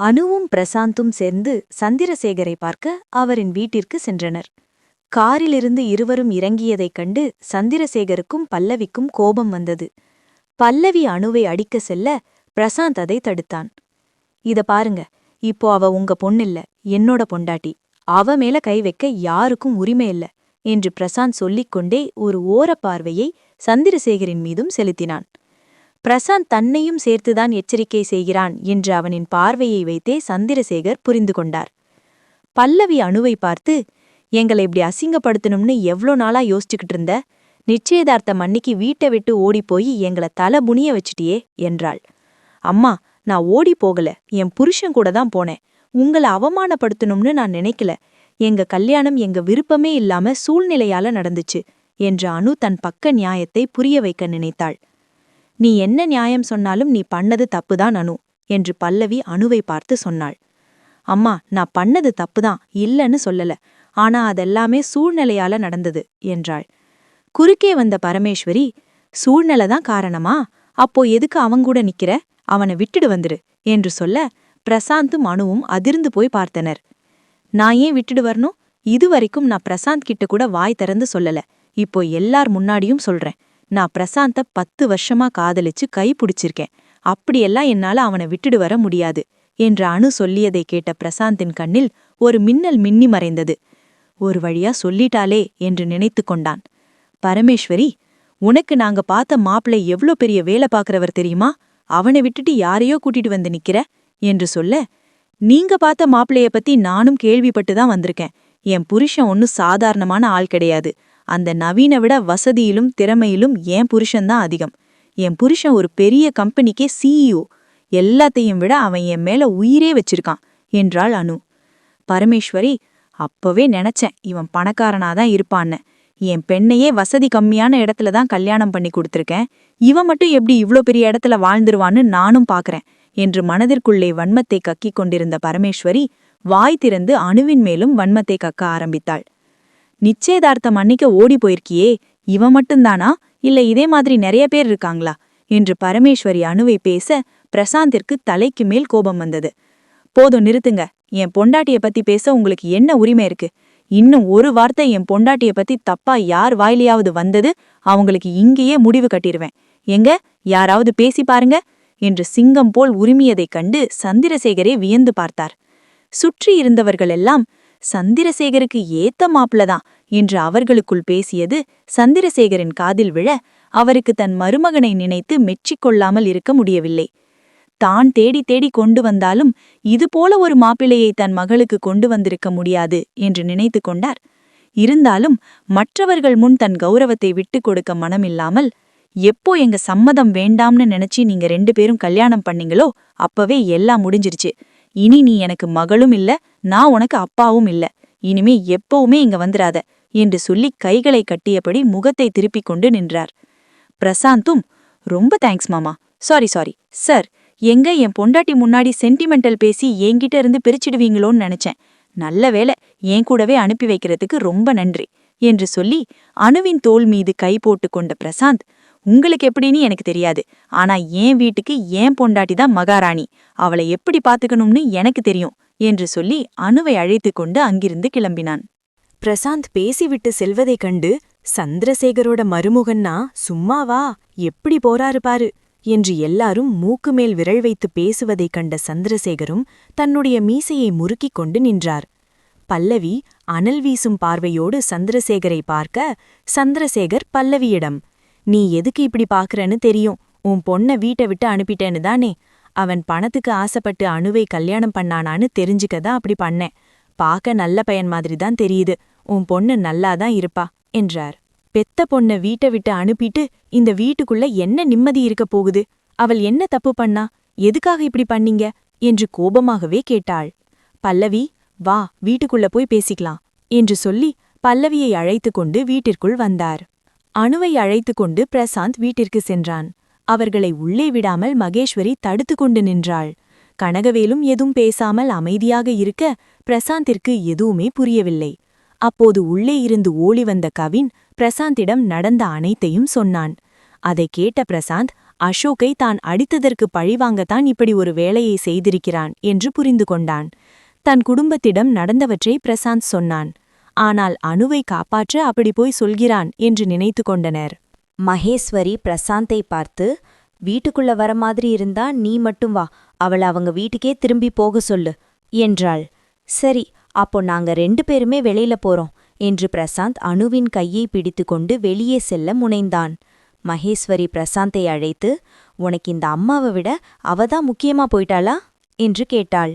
அனுவும் பிரசாந்தும் சேர்ந்து சந்திரசேகரை பார்க்க அவரின் வீட்டிற்கு சென்றனர். காரிலிருந்து இருவரும் இறங்கியதைக் கண்டு சந்திரசேகருக்கும் பல்லவிக்கும் கோபம் வந்தது. பல்லவி அணுவை அடிக்க செல்ல பிரசாந்த் அதை தடுத்தான். இத பாருங்க இப்போ அவ உங்க பொண்ணில்ல என்னோட பொண்டாட்டி. அவ மேல கை வைக்க யாருக்கும் உரிமை இல்ல என்று பிரசாந்த் சொல்லிக் கொண்டே ஒரு ஓரப் பார்வையை சந்திரசேகரின் மீதும் செலுத்தினான். பிரசாந்த் தன்னையும் சேர்த்துதான் எச்சரிக்கை செய்கிறான் என்று அவனின் பார்வையை வைத்தே சந்திரசேகர் புரிந்து கொண்டார். பல்லவி அணுவை பார்த்து எங்களை இப்படி அசிங்கப்படுத்தணும்னு எவ்ளோ நாளா யோசிச்சுக்கிட்டு இருந்த? நிச்சயதார்த்த மன்னிக்கு வீட்டை விட்டு ஓடிப்போய் எங்கள தலை புனிய வச்சிட்டியே என்றாள். அம்மா நான் ஓடி போகல. என் புருஷன் கூட தான் போனேன். உங்களை அவமானப்படுத்தணும்னு நான் நினைக்கல. எங்க கல்யாணம் எங்க விருப்பமே இல்லாம சூழ்நிலையால நடந்துச்சு என்று அனு தன் பக்க நியாயத்தை புரிய வைக்க நினைத்தாள். நீ என்ன நியாயம் சொன்னாலும் நீ பண்ணது தப்புதான் அனு என்று பல்லவி அணுவை பார்த்து சொன்னாள். அம்மா நான் பண்ணது தப்புதான் இல்லன்னு சொல்லல ஆனா அதெல்லாமே சூழ்நிலையால நடந்தது என்றாள். குறுக்கே வந்த பரமேஸ்வரி சூழ்நிலை தான் காரணமா? அப்போ எதுக்கு அவங்கூட நிக்கிற? அவனை விட்டுடு வந்துரு என்று சொல்ல பிரசாந்தும் அணுவும் அதிர்ந்து போய் பார்த்தனர். நான் ஏன் விட்டுடு வரணும்? இதுவரைக்கும் நான் பிரசாந்த் கிட்ட கூட வாய் திறந்து சொல்லல இப்போ எல்லார் முன்னாடியும் சொல்றேன். நான் பிரசாந்த பத்து வருஷமா காதலிச்சு கை பிடிச்சிருக்கேன். அப்படியெல்லாம் என்னால அவனை விட்டுடு வர முடியாது என்று அணு சொல்லியதை கேட்ட பிரசாந்தின் கண்ணில் ஒரு மின்னல் மின்னி மறைந்தது. ஒரு வழியா சொல்லிட்டாளே என்று நினைத்து கொண்டான். பரமேஸ்வரி உனக்கு நாங்க பார்த்த மாப்பிள்ளை எவ்ளோ பெரிய வேலை பார்க்கறவர் தெரியுமா? அவனை விட்டுட்டு யாரையோ கூட்டிட்டு வந்து நிக்கிற? என்று சொல்ல நீங்க பார்த்த மாப்பிள்ளைய பத்தி நானும் கேள்விப்பட்டு தான் வந்திருக்கேன். என் புருஷன் ஒன்னும் சாதாரணமான ஆள் கிடையாது. அந்த நவீன விட வசதியிலும் திறமையிலும் என் புருஷன்தான் அதிகம். என் புருஷன் ஒரு பெரிய கம்பெனிக்கே சிஇஓ எல்லாத்தையும் விட அவன் என் மேல உயிரே வச்சிருக்கான் என்றாள் அனு. பரமேஸ்வரி அப்பவே நினைச்சேன் இவன் பணக்காரனாதான் இருப்பான்னு. என் பெண்ணையே வசதி கம்மியான இடத்துல தான் கல்யாணம் பண்ணி கொடுத்திருக்கேன். இவன் மட்டும் எப்படி இவ்ளோ பெரிய இடத்துல வாழ்ந்துருவான்னு நானும் பாக்குறேன் என்று மனதிற்குள்ளே வன்மத்தை கக்கிக் கொண்டிருந்த பரமேஸ்வரி வாய் திறந்து அணுவின் மேலும் வன்மத்தை கக்க ஆரம்பித்தாள். நிச்சயதார்த்தம் அன்னிக்க ஓடி போயிருக்கியே இவன் மட்டும்தானா? இல்ல இதே மாதிரி நிறைய பேர் இருக்காங்களா? என்று பரமேஸ்வரி அணுவை பேச பிரசாந்திற்கு தலைக்கு மேல் கோபம் வந்தது. போதும் நிறுத்துங்க. என் பொண்டாட்டிய பத்தி பேச உங்களுக்கு என்ன உரிமை இருக்கு? இன்னும் ஒரு வார்த்தை என் பொண்டாட்டிய பத்தி தப்பா யார் வாயிலையாவது வந்தது அவங்களுக்கு இங்கேயே முடிவு கட்டிருவேன். எங்க? யாராவது பேசி பாருங்க என்று சிங்கம் போல் உரிமையதைக் கண்டு சந்திரசேகரே வியந்து பார்த்தார். சுற்றி இருந்தவர்களெல்லாம் சந்திரசேகருக்கு ஏத்த மாப்பிளதான் என்று அவர்களுக்குள் பேசியது சந்திரசேகரின் காதில் விழ அவருக்கு தன் மருமகனை நினைத்து மெச்சிக்கொள்ளாமல் இருக்க முடியவில்லை. தான் தேடி தேடி கொண்டு வந்தாலும் இதுபோல ஒரு மாப்பிள்ளையை தன் மகளுக்கு கொண்டு வந்திருக்க முடியாது என்று நினைத்து கொண்டார். இருந்தாலும் மற்றவர்கள் முன் தன் கௌரவத்தை விட்டுக் கொடுக்க மனமில்லாமல் எப்போ எங்க சம்மதம் வேண்டாம்னு நினைச்சு நீங்க ரெண்டு பேரும் கல்யாணம் பண்ணீங்களோ அப்பவே எல்லாம் முடிஞ்சிருச்சு. இனி நீ எனக்கு மகளும் இல்ல நான் உனக்கு அப்பாவும் இல்ல. இனிமே எப்பவுமே இங்க வந்துராத என்று சொல்லி கைகளை கட்டியபடி முகத்தை திருப்பிக் கொண்டு நின்றார். பிரசாந்தும் ரொம்ப தேங்க்ஸ் மாமா. சாரி சாரி சார் எங்க என் பொண்டாட்டி முன்னாடி சென்டிமெண்டல் பேசி என்கிட்ட இருந்து பிரிச்சிடுவீங்களோன்னு நினைச்சேன். நல்ல வேலை என் கூடவே அனுப்பி வைக்கிறதுக்கு ரொம்ப நன்றி என்று சொல்லி அணுவின் தோள் மீது கை போட்டு கொண்ட பிரசாந்த் உங்களுக்கு எப்படின்னு எனக்கு தெரியாது. ஆனா என் வீட்டுக்கு ஏன் பொண்டாட்டி தான் மகாராணி. அவளை எப்படி பாத்துக்கணும்னு எனக்கு தெரியும். என்று சொல்லி அணுவை அழைத்து கொண்டு அங்கிருந்து கிளம்பினான். பிரசாந்த் பேசிவிட்டு செல்வதைக் கண்டு சந்திரசேகரோட மருமுகன்னா சும்மாவா? எப்படி போறாரு பாரு என்று எல்லாரும் மூக்கு மேல் விரல் வைத்து பேசுவதைக் கண்ட சந்திரசேகரும் தன்னுடைய மீசையை முறுக்கிக் கொண்டு நின்றார். பல்லவி அனல் வீசும் பார்வையோடு சந்திரசேகரை பார்க்க சந்திரசேகர் பல்லவியிடம் நீ எதுக்கு இப்படி பார்க்கறன்னு தெரியும். உன் பொண்ண வீட்டை விட்டு அனுப்பிட்டேன்னு தானே. அவன் பணத்துக்கு ஆசைப்பட்டு அணுவை கல்யாணம் பண்ணானான்னு தெரிஞ்சுக்கதான் அப்படி பண்ணேன். பாக்க நல்ல பையன் மாதிரி தான் தெரியுது. உன் பொண்ணு நல்லாதான் இருப்பா என்றார். பெத்த பொண்ண வீட்டை விட்டு அனுப்பிட்டு இந்த வீட்டுக்குள்ள என்ன நிம்மதி இருக்க போகுது? அவள் என்ன தப்பு பண்ணா? எதுக்காக இப்படி பண்ணீங்க? என்று கோபமாகவே கேட்டாள். பல்லவி வா வீட்டுக்குள்ள போய் பேசிக்கலாம் என்று சொல்லி பல்லவியை அழைத்து கொண்டு வீட்டிற்குள் வந்தார். அணுவை அழைத்து கொண்டு பிரசாந்த் வீட்டிற்கு சென்றான். அவர்களை உள்ளே விடாமல் மகேஸ்வரி தடுத்து கொண்டு நின்றாள். கனகவேலும் எதுவும் பேசாமல் அமைதியாக இருக்க பிரசாந்திற்கு எதுவுமே புரியவில்லை. அப்போது உள்ளே இருந்து ஓடி வந்த கவின் பிரசாந்திடம் நடந்த அனைத்தையும் சொன்னான். அதை கேட்ட பிரசாந்த் அசோக்கை தான் அடித்ததற்கு பழிவாங்கத்தான் இப்படி ஒரு வேலையை செய்திருக்கிறான் என்று புரிந்து கொண்டான். தன் குடும்பத்திடம் நடந்தவற்றை பிரசாந்த் சொன்னான். ஆனால் அணுவை காப்பாற்ற அப்படி போய் சொல்கிறான் என்று நினைத்து கொண்டனர். மகேஸ்வரி பிரசாந்தை பார்த்து வீட்டுக்குள்ள வர மாதிரி இருந்தா நீ மட்டும் வா. அவள அவங்க வீட்டுக்கே திரும்பி போக சொல்லு என்றாள். சரி அப்போ நாங்க ரெண்டு பேருமே வெளியில போறோம் என்று பிரசாந்த் அணுவின் கையை பிடித்துக்கொண்டு வெளியே செல்ல முனைந்தான். மகேஸ்வரி பிரசாந்தை அழைத்து உனக்கு இந்த அம்மாவை விட அவதான் முக்கியமா போயிட்டாளா? என்று கேட்டாள்.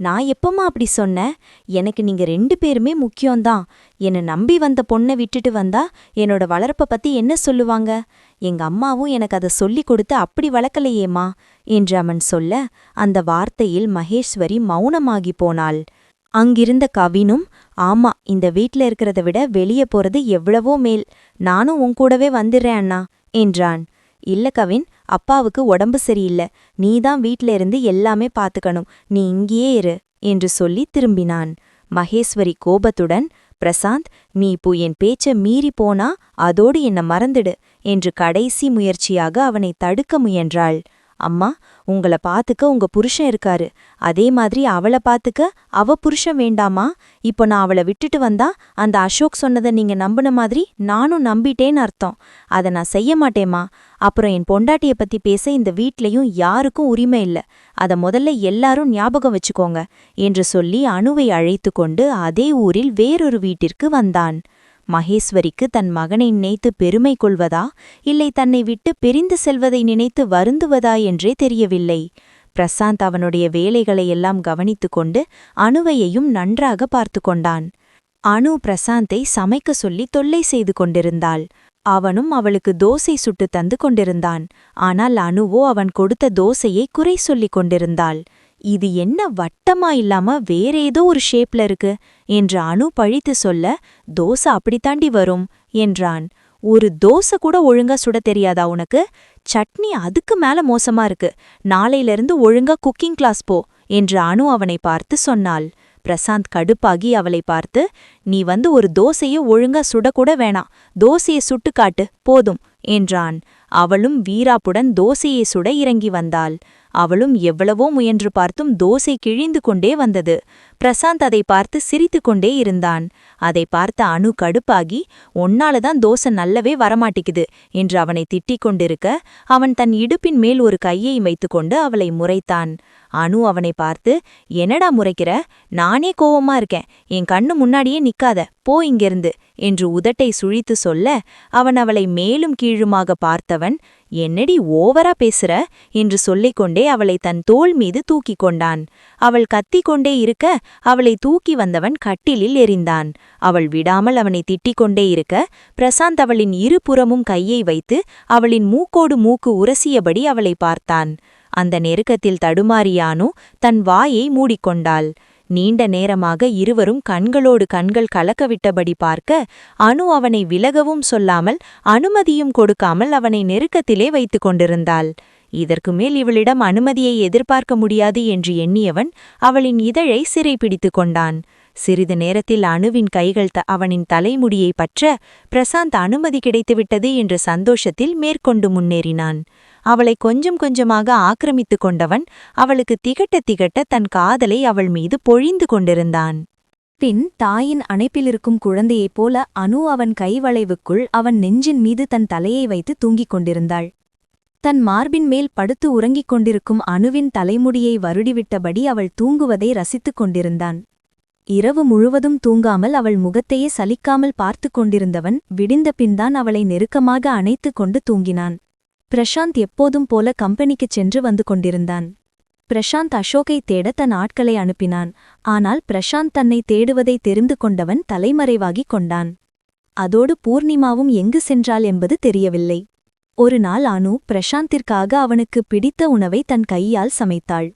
நான் எப்பமா அப்படி சொன்னேன்? எனக்கு நீங்க ரெண்டு பேருமே முக்கியம்தான். என்னை நம்பி வந்த பொண்ணை விட்டுட்டு வந்தா என்னோட வளர்ப்ப பத்தி என்ன சொல்லுவாங்க? எங்க அம்மாவும் எனக்கு அதை சொல்லிக் கொடுத்து அப்படி வளர்க்கலையேமா என்று அவன் சொல்ல அந்த வார்த்தையில் மகேஸ்வரி மௌனமாகி போனாள். அங்கிருந்த கவினும் ஆமா இந்த வீட்ல இருக்கிறத விட வெளியே போறது எவ்வளவோ மேல். நானும் உன் கூடவே வந்துடுறேன் அண்ணா என்றான். இல்ல கவின் அப்பாவுக்கு உடம்பு சரியில்லை. நீதான் வீட்ல இருந்து எல்லாமே பார்த்துக்கணும் நீ இங்கேயே இரு என்று சொல்லி திரும்பினான். மகேஸ்வரி கோபத்துடன் பிரசாந்த் நீ இப்போ என் பேச்ச மீறி போனா அதோடு என்ன மறந்துடு என்று கடைசி முயற்சியாக அவனை தடுக்க முயன்றாள். அம்மா உங்கள பாத்துக்க உங்க புருஷன் இருக்காரு. அதே மாதிரி அவள பாத்துக்க அவ புருஷன் வேண்டாமா? இப்போ நான் அவளை விட்டுட்டு வந்தா அந்த அசோக் சொன்னதை நீங்க நம்பின மாதிரி நானும் நம்பிட்டேன்னு அர்த்தம். அதை நான் செய்ய மாட்டேமா அப்புறம் என் பொண்டாட்டிய பத்தி பேச இந்த வீட்லயும் யாருக்கும் உரிமை இல்ல. அத முதல்ல எல்லாரும் ஞாபகம் வச்சுக்கோங்க என்று சொல்லி அணுவை அழைத்து கொண்டு அதே ஊரில் வேறொரு வீட்டிற்கு வந்தான். மகேஸ்வரிக்கு தன் மகனை நினைத்து பெருமை கொள்வதா? இல்லை தன்னை விட்டு பிரிந்து செல்வதை நினைத்து வருந்துவதா என்றே தெரியவில்லை. பிரசாந்த் அவனுடைய வேலைகளையெல்லாம் கவனித்துக் கொண்டு அணுவையையும் நன்றாக பார்த்து கொண்டான். அணு பிரசாந்தை சமைக்க சொல்லி தொல்லை செய்து கொண்டிருந்தாள். அவனும் அவளுக்கு தோசை சுட்டு தந்து கொண்டிருந்தான். ஆனால் அணுவோ அவன் கொடுத்த தோசையை குறை சொல்லிக் கொண்டிருந்தாள். இது என்ன வட்டமா இல்லாம வேற ஏதோ ஒரு ஷேப்ல இருக்கு? என்று அணு பழித்து சொல்ல தோசை அப்படித்தாண்டி வரும் என்றான். ஒரு தோசை கூட ஒழுங்கா சுட தெரியாதா உனக்கு? சட்னி அதுக்கு மேல மோசமா இருக்கு. நாளையிலிருந்து ஒழுங்கா குக்கிங் கிளாஸ் போ என்று அணு அவனை பார்த்து சொன்னாள். பிரசாந்த் கடுப்பாகி அவளை பார்த்து நீ வந்து ஒரு தோசையை ஒழுங்கா சுடக்கூட வேணாம். தோசையை சுட்டு காட்டு போதும் என்றான். அவளும் வீராப்புடன் தோசையை சுட இறங்கி வந்தாள். அவளும் எவ்வளவோ முயன்று பார்த்தும் தோசை கிழிந்து கொண்டே வந்தது. பிரசாந்த் அதை பார்த்து சிரித்து கொண்டே இருந்தான். அதை பார்த்த அணு கடுப்பாகி ஒன்னாலதான் தோசை நல்லவே வரமாட்டிக்குது என்று அவனை திட்டிக் கொண்டிருக்க அவன் தன் இடுப்பின் மேல் ஒரு கையை வைத்துக்கொண்டு அவளை முறைத்தான். அனு அவனை பார்த்து என்னடா முறைக்கிற? நானே கோவமா இருக்கேன். என் கண்ணு முன்னாடியே நிக்காத. போ இங்கிருந்து என்று உதட்டை சுழித்து சொல்ல அவன் அவளை மேலும் கீழுமாக பார்த்தவன் என்னடி ஓவரா பேசுற? என்று சொல்லிக்கொண்டே அவளை தன் தோள் மீது தூக்கிக் கொண்டான். அவள் கத்திக் கொண்டே இருக்க அவளை தூக்கி வந்தவன் கட்டிலில் எறிந்தான் அவள் விடாமல் அவனை திட்டிக் கொண்டே இருக்க பிரசாந்த் அவளின் இருபுறமும் கையை வைத்து அவளின் மூக்கோடு மூக்கு உரசியபடி அவளை பார்த்தான். அந்த நெருக்கத்தில் தடுமாறியானு தன் வாயை மூடிக்கொண்டாள். நீண்ட நேரமாக இருவரும் கண்களோடு கண்கள் கலக்கவிட்டபடி பார்க்க அணு அவனை விலகவும் சொல்லாமல் அனுமதியும் கொடுக்காமல் அவனை நெருக்கத்திலே வைத்துக் கொண்டிருந்தாள். இதற்கு மேல் இவளிடம் அனுமதியை எதிர்பார்க்க முடியாது என்று எண்ணியவன் அவளின் இதழை சிறைப்பிடித்துக் கொண்டான். சிறிது நேரத்தில் அணுவின் கைகள் அவனின் தலைமுடியை பற்ற பிரசாந்த் அனுமதி கிடைத்துவிட்டது என்ற சந்தோஷத்தில் மேற்கொண்டு முன்னேறினான். அவளை கொஞ்சம் கொஞ்சமாக ஆக்கிரமித்துக் கொண்டவன் அவளுக்கு திகட்ட திகட்ட தன் காதலை அவள் மீது பொழிந்து கொண்டிருந்தான். பின் தாயின் அணைப்பிலிருக்கும் குழந்தையைப் போல அனு அவன் கைவளைவுக்குள் அவன் நெஞ்சின் மீது தன் தலையை வைத்து தூங்கிக் கொண்டிருந்தாள். தன் மார்பின் மேல் படுத்து உறங்கிக் கொண்டிருக்கும் அணுவின் தலைமுடியை வருடிவிட்டபடி அவள் தூங்குவதை ரசித்துக் கொண்டிருந்தான். இரவு முழுவதும் தூங்காமல் அவள் முகத்தையே சலிக்காமல் பார்த்து கொண்டிருந்தவன் விடிந்த பின்தான் அவளை நெருக்கமாக அணைத்துக் கொண்டு தூங்கினான். பிரசாந்த் எப்போதும் போல கம்பெனிக்குச் சென்று வந்து கொண்டிருந்தான். பிரசாந்த் அசோக்கை தேட தன் ஆட்களை அனுப்பினான். ஆனால் பிரசாந்த் தன்னை தேடுவதை தெரிந்து கொண்டவன் தலைமறைவாகிக் கொண்டான். அதோடு பூர்ணிமாவும் எங்கு சென்றாள் என்பது தெரியவில்லை. ஒரு நாள் அனு பிரசாந்திற்காக அவனுக்கு பிடித்த உணவை தன் கையால் சமைத்தாள்.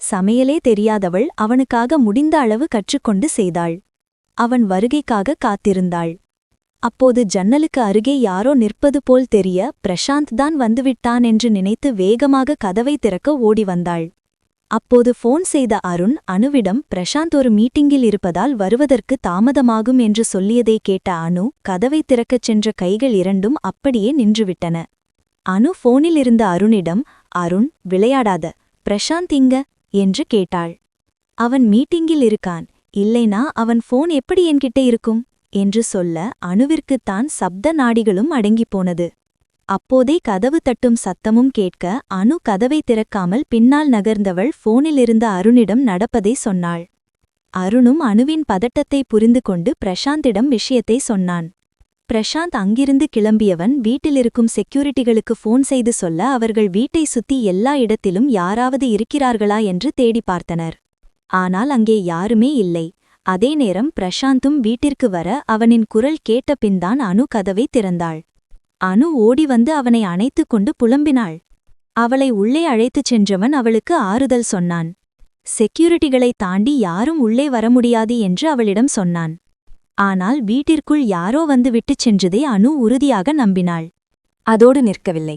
சமையலே தெரியாதவள் அவனுக்காக முடிந்த அளவு கற்றுக்கொண்டு செய்தாள். அவன் வருகைக்காக காத்திருந்தாள். அப்போது ஜன்னலுக்கு அருகே யாரோ நிற்பது போல் தெரிய பிரசாந்த் தான் வந்துவிட்டான் என்று நினைத்து வேகமாக கதவை திறக்க ஓடி வந்தாள். அப்போது ஃபோன் செய்த அருண் அணுவிடம் பிரசாந்த் ஒரு மீட்டிங்கில் இருப்பதால் வருவதற்கு தாமதமாகும் என்று சொல்லியதை கேட்ட அனு கதவை திறக்கச் சென்ற கைகள் இரண்டும் அப்படியே நின்றுவிட்டன. அனு போனில் இருந்த அருணிடம் அருண் விளையாடாத. பிரசாந்த் இங்க. என்று கேட்டாள். அவன் மீட்டிங்கில் இருக்கான். இல்லைனா அவன் ஃபோன் எப்படி என்கிட்ட இருக்கும்? என்று சொல்ல அணுவிற்குத்தான் சப்த நாடிகளும் அடங்கிப் போனது. அப்போதே கதவு தட்டும் சத்தமும் கேட்க அனு கதவை திறக்காமல் பின்னால் நகர்ந்தவள் ஃபோனிலிருந்த அருணிடம் நடப்பதை சொன்னாள். அருணும் அணுவின் பதட்டத்தை புரிந்து கொண்டு பிரசாந்திடம் விஷயத்தை சொன்னான். பிரசாந்த் அங்கிருந்து கிளம்பியவன் வீட்டிலிருக்கும் செக்யூரிட்டிகளுக்கு ஃபோன் செய்து சொல்ல அவர்கள் வீட்டை சுத்தி எல்லா இடத்திலும் யாராவது இருக்கிறார்களா என்று தேடி பார்த்தனர். ஆனால் அங்கே யாருமே இல்லை. அதே நேரம் பிரசாந்தும் வீட்டிற்கு வர அவனின் குரல் கேட்ட பின்தான் அனு கதவை திறந்தாள். அனு ஓடி வந்து அவனை அணைத்துக் கொண்டு புலம்பினாள். அவளை உள்ளே அழைத்துச் சென்றவன் அவளுக்கு ஆறுதல் சொன்னான். செக்யூரிட்டிகளை தாண்டி யாரும் உள்ளே வர முடியாது என்று அவளிடம் சொன்னான். ஆனால் வீட்டிற்குள் யாரோ வந்து விட்டுச் சென்றதை அனு உறுதியாக நம்பினாள். அதோடு நிற்கவில்லை.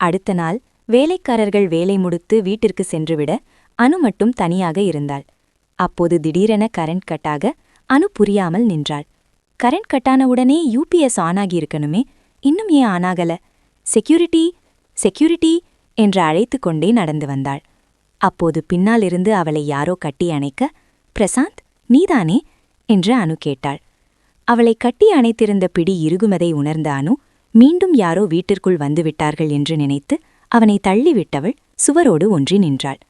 அடுத்த நாள் வேலைக்காரர்கள் வேலை முடித்து வீட்டிற்கு சென்றுவிட அனு மட்டும் தனியாக இருந்தாள். அப்போது திடீரென கரண்ட் கட்டாக அனு புரியாமல் நின்றாள். கரண்ட் கட்டான உடனே யூபிஎஸ் ஆன் ஆகியிருக்கணுமே இன்னும் ஏன் ஆனாகல? செக்யூரிட்டி செக்யூரிட்டி என்று அழைத்து கொண்டே நடந்து வந்தாள். அப்போது பின்னாலிருந்து அவளை யாரோ கட்டி அணைக்க பிரசாந்த் நீதானே? என்று அனு கேட்டாள். அவளை கட்டி அணைத்திருந்த பிடி இறுகுமதை உணர்ந்த அனு மீண்டும் யாரோ வீட்டிற்குள் வந்துவிட்டார்கள் என்று நினைத்து அவனை தள்ளிவிட்டவள் சுவரோடு ஒன்றி நின்றாள்.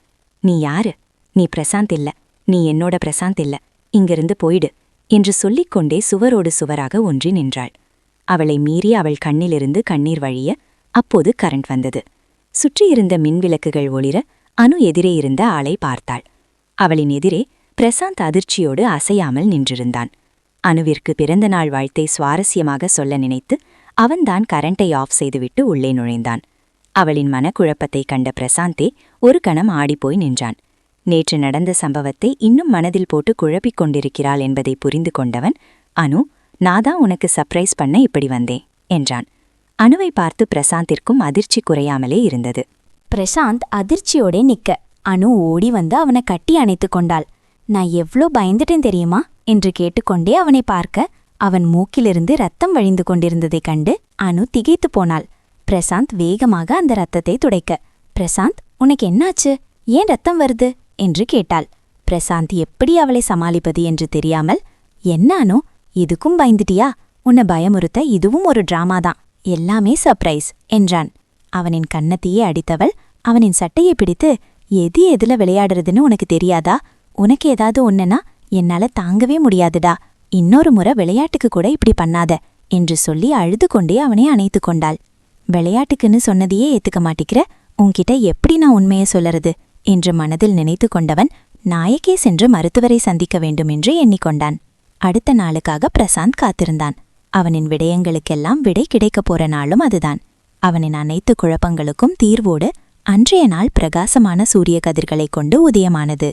நீ யாரு? நீ பிரசாந்த் இல்ல. நீ என்னோட பிரசாந்த் இல்ல. இங்கிருந்து போயிடு என்று சொல்லிக்கொண்டே சுவரோடு சுவராக ஒன்றி நின்றாள். அவளை மீறி அவள் கண்ணிலிருந்து கண்ணீர் வழிய அப்போது கரண்ட் வந்தது. சுற்றியிருந்த மின்விளக்குகள் ஒளிர அனு எதிரே இருந்த ஆளை பார்த்தாள். அவளின் எதிரே பிரசாந்த் அதிர்ச்சியோடு அசையாமல் நின்றிருந்தான். அனுவிற்கு பிறந்த நாள் வாழ்த்தை சுவாரஸ்யமாக சொல்ல நினைத்து அவன்தான் கரண்டை ஆஃப் செய்துவிட்டு உள்ளே நுழைந்தான். அவளின் மனக்குழப்பத்தை கண்ட பிரசாந்தே ஒரு கணம் ஆடிப்போய் நின்றான். நேற்று நடந்த சம்பவத்தை இன்னும் மனதில் போட்டு குழப்பிக் கொண்டிருக்கிறாள் என்பதை புரிந்து கொண்டவன் அனு நாதான் உனக்கு சர்ப்ரைஸ் பண்ண இப்படி வந்தேன் என்றான். அனுவை பார்த்து பிரசாந்திற்கும் அதிர்ச்சி குறையாமலே இருந்தது. பிரசாந்த் அதிர்ச்சியோடே நிக்க. அனு ஓடி வந்து அவனை கட்டி அணைத்துக் கொண்டாள். நான் எவ்ளோ பயந்துட்டேன் தெரியுமா? என்று கேட்டுக்கொண்டே அவனை பார்க்க அவன் மூக்கிலிருந்து ரத்தம் வழிந்து கொண்டிருந்ததைக் கண்டு அனு திகைத்து போனாள். பிரசாந்த் வேகமாக அந்த ரத்தத்தை துடைக்க பிரசாந்த் உனக்கு என்னாச்சு? ஏன் ரத்தம் வருது? என்று கேட்டாள். பிரசாந்த் எப்படி அவளை சமாளிப்பது என்று தெரியாமல் என்னானோ இதுக்கும் பயந்துட்டியா? உன்னை பயமுறுத்த இதுவும் ஒரு டிராமா தான். எல்லாமே சர்ப்ரைஸ் என்றான். அவனின் கன்னத்தையே அடித்தவள் அவனின் சட்டையை பிடித்து எது எதுல விளையாடுறதுன்னு உனக்கு தெரியாதா? உனக்கு ஏதாவது ஒன்னுனா என்னால தாங்கவே முடியாதுடா. இன்னொரு முறை விளையாட்டுக்கு கூட இப்படி பண்ணாத என்று சொல்லி அழுது கொண்டே அவனை அணைத்து கொண்டாள். விளையாட்டுக்குன்னு சொன்னதையே ஏத்துக்க மாட்டிக்கிற உன்கிட்ட எப்படி நான் உண்மையை சொல்லறது என்று மனதில் நினைத்து கொண்டவன் நாயக்கே சென்று மருத்துவரை சந்திக்க வேண்டும் என்று எண்ணிக்கொண்டான். அடுத்த நாளுக்காக பிரசாந்த் காத்திருந்தான். அவனின் விடயங்களுக்கெல்லாம் விடை கிடைக்கப் போற நாளும் அதுதான். அவனின் அனைத்து குழப்பங்களுக்கும் தீர்வோடு அன்றைய நாள் பிரகாசமான சூரிய கதிர்களைக் கொண்டு உதயமானது.